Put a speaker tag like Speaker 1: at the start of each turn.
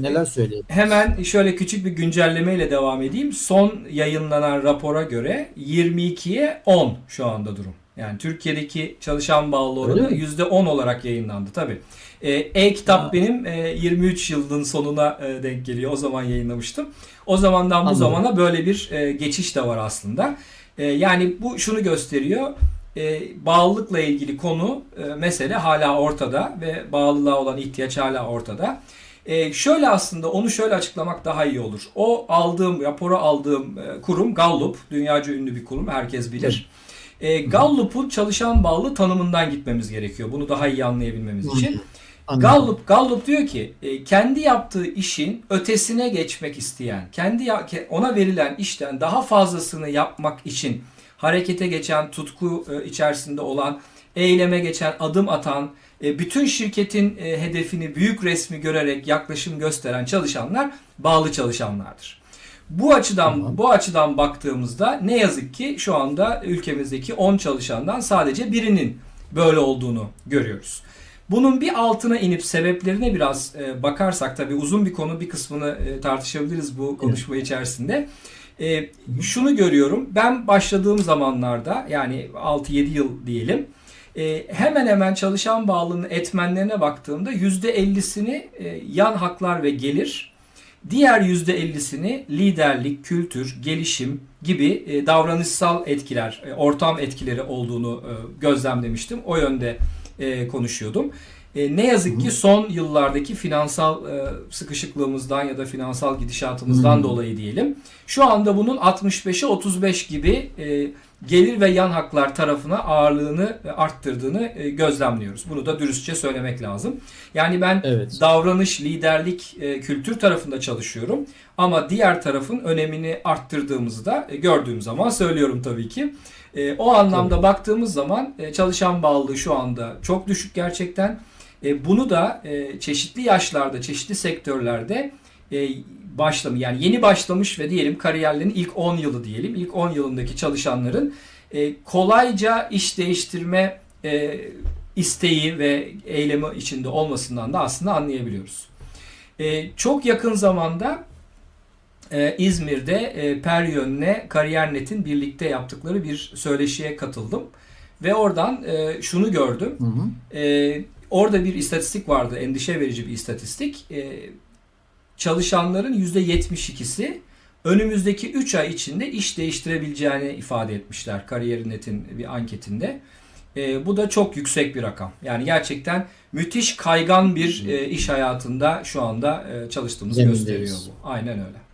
Speaker 1: Neler söyleyeyim?
Speaker 2: Hemen şöyle küçük bir güncellemeyle devam edeyim. Son yayınlanan rapora göre 22'ye 10 şu anda durum. Yani Türkiye'deki çalışan bağlı oranı
Speaker 1: mi?
Speaker 2: %10 olarak yayınlandı tabii. Ee, E-kitap
Speaker 1: Ha.
Speaker 2: benim e, 23 yılın sonuna e, denk geliyor. O zaman yayınlamıştım. O zamandan bu
Speaker 1: Anladım.
Speaker 2: zamana böyle bir e, geçiş de var aslında. E, yani bu şunu gösteriyor. E, bağlılıkla ilgili konu e, mesele hala ortada ve bağlılığa olan ihtiyaç hala ortada. E, şöyle aslında onu şöyle açıklamak daha iyi olur. O aldığım raporu aldığım e, kurum Gallup, dünyaca ünlü bir kurum herkes bilir. E, Gallup'un çalışan bağlı tanımından gitmemiz gerekiyor. Bunu daha iyi anlayabilmemiz için.
Speaker 1: Anladım.
Speaker 2: Gallup Gallup diyor ki e, kendi yaptığı işin ötesine geçmek isteyen, kendi ona verilen işten daha fazlasını yapmak için harekete geçen, tutku e, içerisinde olan, eyleme geçen, adım atan, e, bütün şirketin e, hedefini büyük resmi görerek yaklaşım gösteren çalışanlar bağlı çalışanlardır. Bu açıdan
Speaker 1: Tamam.
Speaker 2: bu açıdan baktığımızda ne yazık ki şu anda ülkemizdeki 10 çalışandan sadece birinin böyle olduğunu görüyoruz. Bunun bir altına inip sebeplerine biraz bakarsak tabii uzun bir konu bir kısmını tartışabiliriz bu konuşma içerisinde. E, şunu görüyorum ben başladığım zamanlarda yani 6-7 yıl diyelim e, hemen hemen çalışan bağlılığının etmenlerine baktığımda %50'sini e, yan haklar ve gelir Diğer %50'sini liderlik, kültür, gelişim gibi e, davranışsal etkiler, e, ortam etkileri olduğunu e, gözlemlemiştim. O yönde e, konuşuyordum. E, ne yazık ki son yıllardaki finansal e, sıkışıklığımızdan ya da finansal gidişatımızdan
Speaker 1: Hmm.
Speaker 2: dolayı diyelim. Şu anda bunun 65'e 35 gibi e, gelir ve yan haklar tarafına ağırlığını e, arttırdığını e, gözlemliyoruz. Bunu da dürüstçe söylemek lazım. Yani ben
Speaker 1: Evet.
Speaker 2: davranış, liderlik, e, kültür tarafında çalışıyorum. Ama diğer tarafın önemini arttırdığımızı da gördüğüm zaman söylüyorum tabii ki. E, o anlamda baktığımız zaman çalışan bağlılığı şu anda çok düşük gerçekten. E, bunu da e, çeşitli yaşlarda, çeşitli sektörlerde e, başlam yani yeni başlamış ve diyelim kariyerlerinin ilk 10 yılı diyelim. ilk 10 yılındaki çalışanların e, kolayca iş değiştirme e, isteği ve eylemi içinde olmasından da aslında anlayabiliyoruz. E, çok yakın zamanda e, İzmir'de e, Peryön'le Kariyer.net'in birlikte yaptıkları bir söyleşiye katıldım. Ve oradan e, şunu gördüm.
Speaker 1: Hı hı.
Speaker 2: E, orada bir istatistik vardı, endişe verici bir istatistik. E, çalışanların %72'si önümüzdeki 3 ay içinde iş değiştirebileceğini ifade etmişler Kariyer.net'in bir anketinde. E, bu da çok yüksek bir rakam. Yani gerçekten müthiş kaygan bir e, iş hayatında şu anda e, çalıştığımızı gösteriyor bu. Aynen öyle.